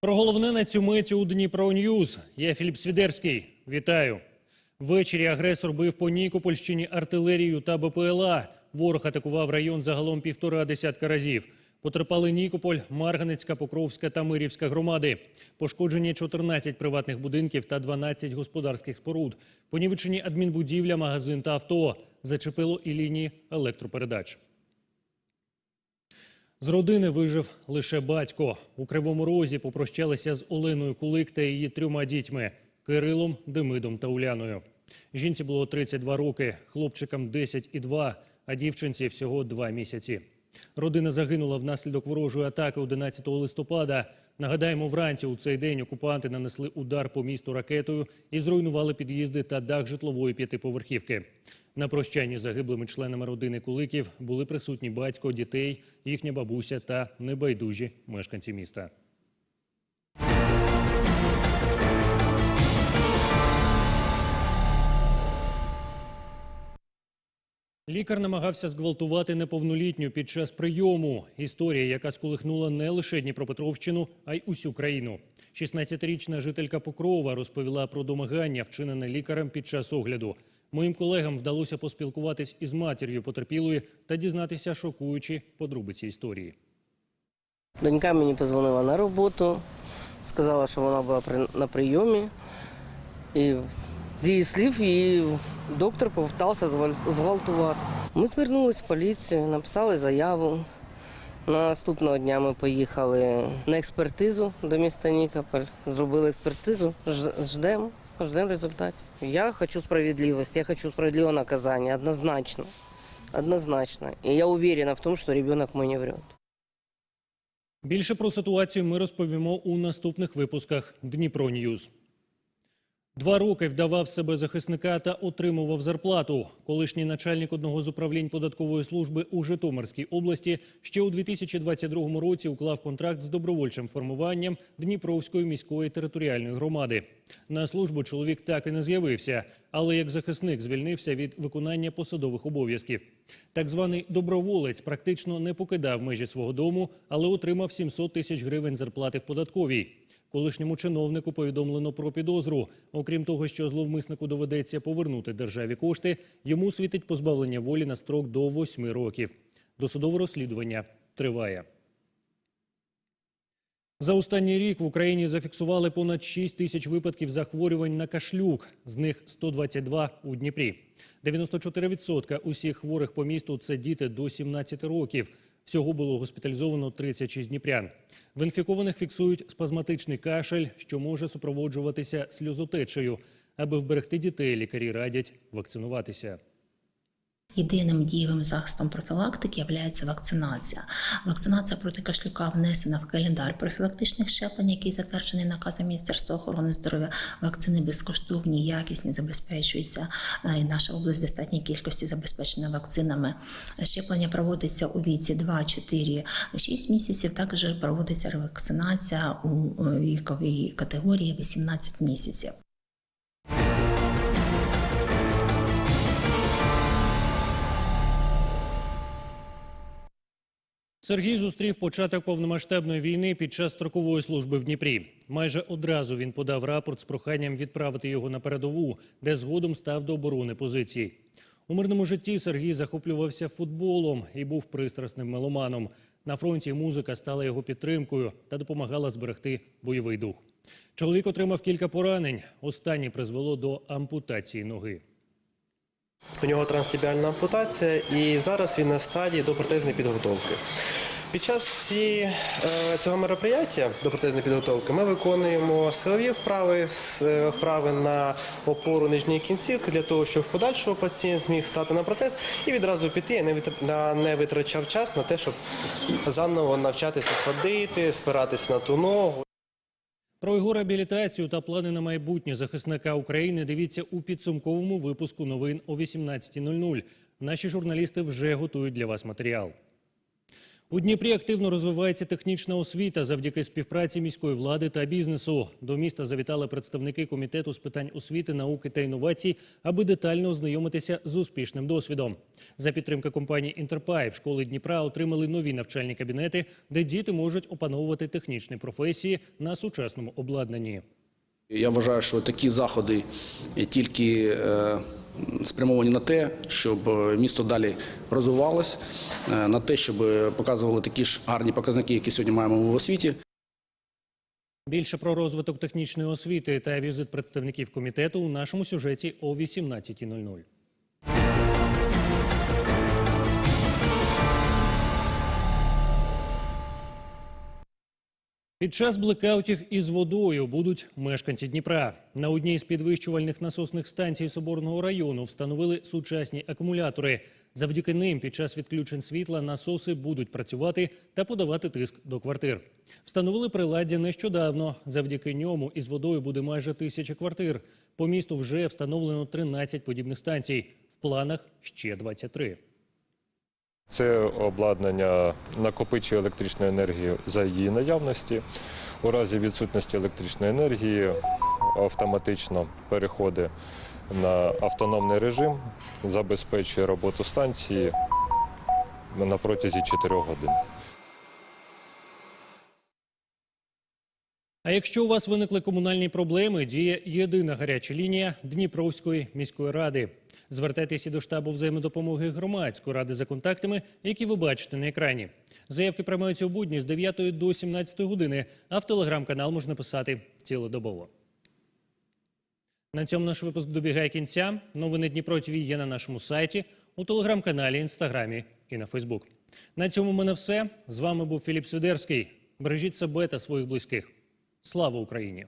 Про головне на цю мить у Дніпро Ньюз. Я Філіп Свідерський. Вітаю. Ввечері агресор бив по Нікопольщині артилерію та БПЛА. Ворог атакував район загалом півтора десятка разів. Потерпали Нікополь, Марганецька, Покровська та Мирівська громади. Пошкоджені 14 приватних будинків та 12 господарських споруд. Понівечені адмінбудівля, магазин та авто. Зачепило і лінії електропередач. З родини вижив лише батько. У Кривому Розі попрощалися з Оленою Кулик та її трьома дітьми – Кирилом, Демидом та Уляною. Жінці було 32 роки, хлопчикам 10 і 2, а дівчинці всього 2 місяці. Родина загинула внаслідок ворожої атаки 11 листопада. Нагадаємо, вранці у цей день окупанти нанесли удар по місту ракетою і зруйнували під'їзди та дах житлової п'ятиповерхівки. На прощанні загиблими членами родини Куликів були присутні батько, дітей, їхня бабуся та небайдужі мешканці міста. Лікар намагався зґвалтувати неповнолітню під час прийому. Історія, яка сколихнула не лише Дніпропетровщину, а й усю країну. 16-річна жителька Покрова розповіла про домагання, вчинене лікарем під час огляду. Моїм колегам вдалося поспілкуватись із матір'ю потерпілої та дізнатися шокуючі подробиці історії. Донька мені позвонила на роботу, сказала, що вона була на прийомі. І з її слів її доктор повертався зваль- зґвалтувати. Ми звернулися в поліцію, написали заяву. Наступного дня ми поїхали на експертизу до міста Нікополь, зробили експертизу, ж- ждемо, ждемо результатів. Я хочу справедливості, я хочу справедливого наказання, однозначно. Однозначно. І я уверена в тому, що ребенок мені не врет. Більше про ситуацію ми розповімо у наступних випусках Дніпро Ньюз. Два роки вдавав себе захисника та отримував зарплату. Колишній начальник одного з управлінь податкової служби у Житомирській області ще у 2022 році уклав контракт з добровольчим формуванням Дніпровської міської територіальної громади. На службу чоловік так і не з'явився, але як захисник звільнився від виконання посадових обов'язків. Так званий доброволець практично не покидав межі свого дому, але отримав 700 тисяч гривень зарплати в податковій. Колишньому чиновнику повідомлено про підозру. Окрім того, що зловмиснику доведеться повернути державі кошти, йому світить позбавлення волі на строк до 8 років. Досудове розслідування триває. За останній рік в Україні зафіксували понад 6 тисяч випадків захворювань на кашлюк, з них 122 у Дніпрі. 94% усіх хворих по місту це діти до 17 років. Всього було госпіталізовано 36 дніпрян. В інфікованих фіксують спазматичний кашель, що може супроводжуватися сльозотечею. Аби вберегти дітей, лікарі радять вакцинуватися. Єдиним дієвим захистом профілактики є вакцинація. Вакцинація проти кашлюка внесена в календар профілактичних щеплень, який затверджений наказом Міністерства охорони здоров'я. Вакцини безкоштовні, якісні, забезпечуються. Е, І наша область достатній кількості забезпечена вакцинами. Щеплення проводиться у віці 2, 4, 6 місяців. Також проводиться ревакцинація у е, віковій категорії 18 місяців. Сергій зустрів початок повномасштабної війни під час строкової служби в Дніпрі. Майже одразу він подав рапорт з проханням відправити його на передову, де згодом став до оборони позицій. У мирному житті Сергій захоплювався футболом і був пристрасним меломаном. На фронті музика стала його підтримкою та допомагала зберегти бойовий дух. Чоловік отримав кілька поранень. Останнє призвело до ампутації ноги. У нього транстібіальна ампутація, і зараз він на стадії до протезної підготовки. Під час е, цього мероприяття до протезної підготовки ми виконуємо силові вправи, е, вправи на опору нижньої кінцівки для того, щоб в подальшому пацієнт зміг стати на протез і відразу піти, а не витрачав час на те, щоб заново навчатися ходити, спиратися на ту ногу. Про його реабілітацію та плани на майбутнє захисника України дивіться у підсумковому випуску новин о 18.00. Наші журналісти вже готують для вас матеріал. У Дніпрі активно розвивається технічна освіта завдяки співпраці міської влади та бізнесу. До міста завітали представники комітету з питань освіти, науки та інновацій, аби детально ознайомитися з успішним досвідом. За підтримки компанії Інтерпайп школи Дніпра отримали нові навчальні кабінети, де діти можуть опановувати технічні професії на сучасному обладнанні. Я вважаю, що такі заходи тільки е, спрямовані на те, щоб е, місто далі розвивалось, е, на те, щоб показували такі ж гарні показники, які сьогодні маємо в освіті. Більше про розвиток технічної освіти та візит представників комітету у нашому сюжеті о 18.00. Під час блекаутів із водою будуть мешканці Дніпра. На одній з підвищувальних насосних станцій Соборного району встановили сучасні акумулятори. Завдяки ним під час відключень світла насоси будуть працювати та подавати тиск до квартир. Встановили приладдя нещодавно. Завдяки ньому із водою буде майже тисяча квартир. По місту вже встановлено 13 подібних станцій. В планах ще 23. Це обладнання накопичує електричну енергію за її наявності. У разі відсутності електричної енергії автоматично переходить на автономний режим, забезпечує роботу станції на протязі 4 годин. А якщо у вас виникли комунальні проблеми, діє єдина гаряча лінія Дніпровської міської ради. Звертайтеся до штабу взаємодопомоги громадської ради за контактами, які ви бачите на екрані. Заявки приймаються у будні з 9 до 17 години, а в телеграм-канал можна писати цілодобово. На цьому наш випуск добігає кінця. Новини Дніпро ТВ є на нашому сайті, у телеграм-каналі, інстаграмі і на Фейсбук. На цьому в мене все. З вами був Філіп Свідерський. Бережіть себе та своїх близьких. Слава Україні!